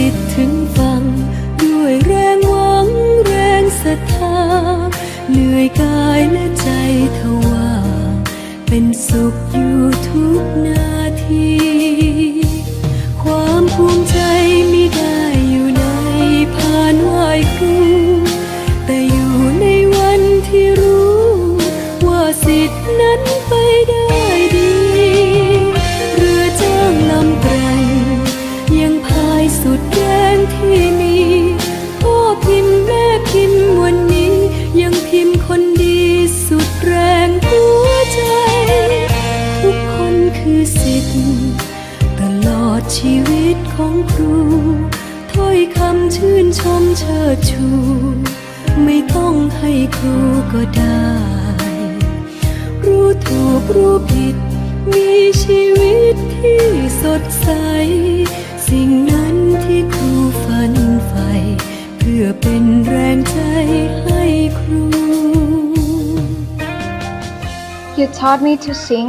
จิตถึงฟังด้วยแรงหวังแรงศรัทธาเหนื่อยกายและใจทว่า เป็นสุขอยู่ทุกนาที ความภูมิใจชีวิตของครูถ้อยคำชื่นชมเชิดชูไม่ต้องให้ครูก็ได้รู้ถูกรู้ผิด มีชีวิตที่สดใส สิ่งนั้นที่ครูฝันใฝ่เพื่อเป็นแรงใจให้ครู You taught me to sing,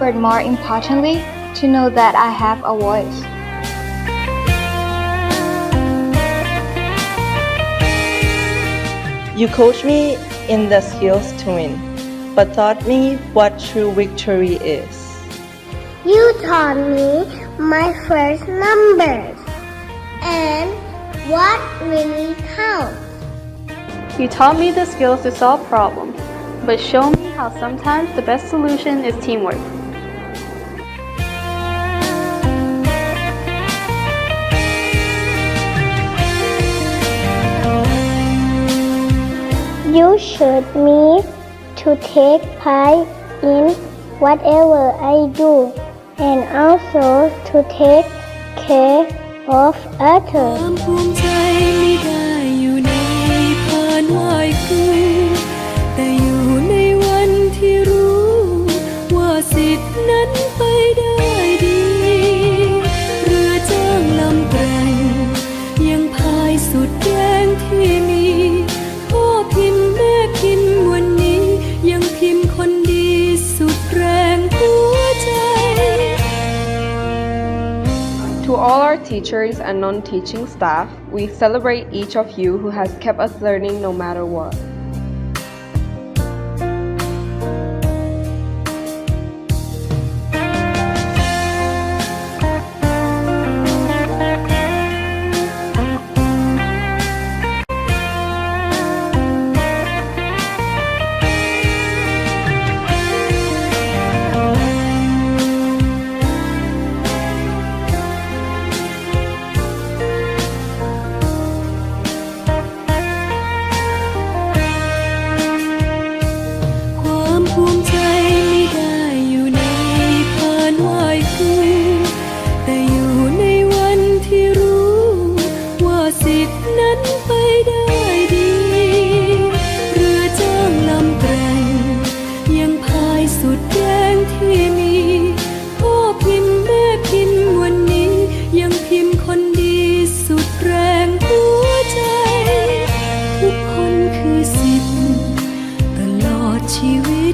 but more importantly, to know that I have a voice. You coached me in the skills to win, but taught me what true victory is. You taught me my first numbers and what really counts. You taught me the skills to solve problems, but show me how sometimes the best solution is teamwork. You should me to take pride in whatever I do and also to take care of others. teachers and non-teaching staff, we celebrate each of you who has kept us learning no matter what.